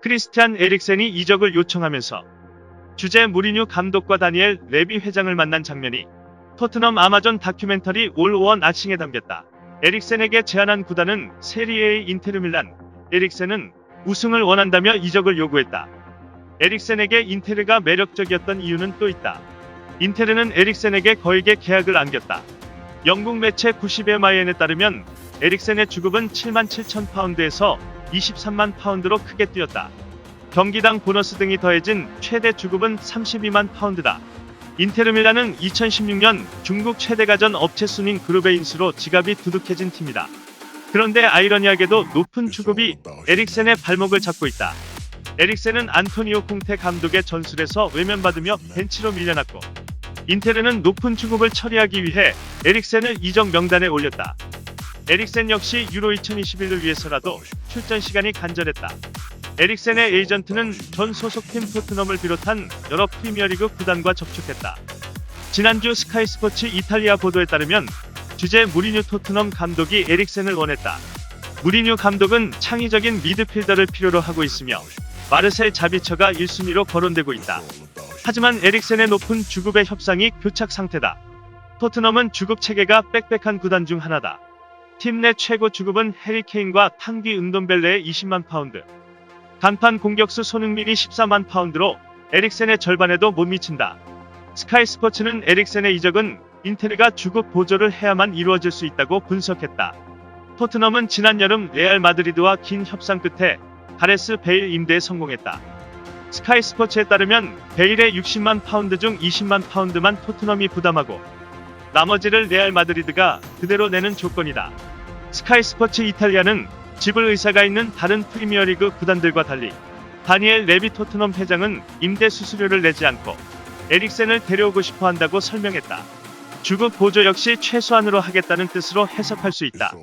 크리스티안 에릭센이 이적을 요청하면서 주제 무리뉴 감독과 다니엘 레비 회장을 만난 장면이 토트넘 아마존 다큐멘터리 올원 아칭에 담겼다. 에릭센에게 제안한 구단은 세리에의 인테르 밀란. 에릭센은 우승을 원한다며 이적을 요구했다. 에릭센에게 인테르가 매력적이었던 이유는 또 있다. 인테르는 에릭센에게 거액의 계약을 안겼다. 영국 매체 90의 마이엔에 따르면 에릭센의 주급은 7만 7천 파운드에서 23만 파운드로 크게 뛰었다. 경기당 보너스 등이 더해진 최대 주급은 32만 파운드다. 인테르밀란은 2016년 중국 최대 가전 업체 순인 그룹의 인수로 지갑이 두둑해진 팀이다. 그런데 아이러니하게도 높은 주급이 에릭센의 발목을 잡고 있다. 에릭센은 안토니오 콩테 감독의 전술에서 외면받으며 벤치로 밀려났고 인테르는 높은 주급을 처리하기 위해 에릭센을 이적 명단에 올렸다. 에릭센 역시 유로 2021을 위해서라도 출전 시간이 간절했다. 에릭센의 에이전트는 전 소속팀 토트넘을 비롯한 여러 프리미어리그 구단과 접촉했다. 지난주 스카이 스포츠 이탈리아 보도에 따르면 주제 무리뉴 토트넘 감독이 에릭센을 원했다. 무리뉴 감독은 창의적인 미드필더를 필요로 하고 있으며 마르셀 자비처가 1순위로 거론되고 있다. 하지만 에릭센의 높은 주급의 협상이 교착 상태다. 토트넘은 주급 체계가 빽빽한 구단 중 하나다. 팀 내 최고 주급은 해리 케인과 탕기 은돈벨레의 20만 파운드. 간판 공격수 손흥민이 14만 파운드로 에릭센의 절반에도 못 미친다. 스카이 스포츠는 에릭센의 이적은 인테르가 주급 보조를 해야만 이루어질 수 있다고 분석했다. 토트넘은 지난 여름 레알 마드리드와 긴 협상 끝에 가레스 베일 임대에 성공했다. 스카이 스포츠에 따르면 베일의 60만 파운드 중 20만 파운드만 토트넘이 부담하고 나머지를 레알 마드리드가 그대로 내는 조건이다. 스카이 스포츠 이탈리아는 지불 의사가 있는 다른 프리미어리그 구단들과 달리 다니엘 레비 토트넘 회장은 임대 수수료를 내지 않고 에릭센을 데려오고 싶어 한다고 설명했다. 주급 보조 역시 최소한으로 하겠다는 뜻으로 해석할 수 있다.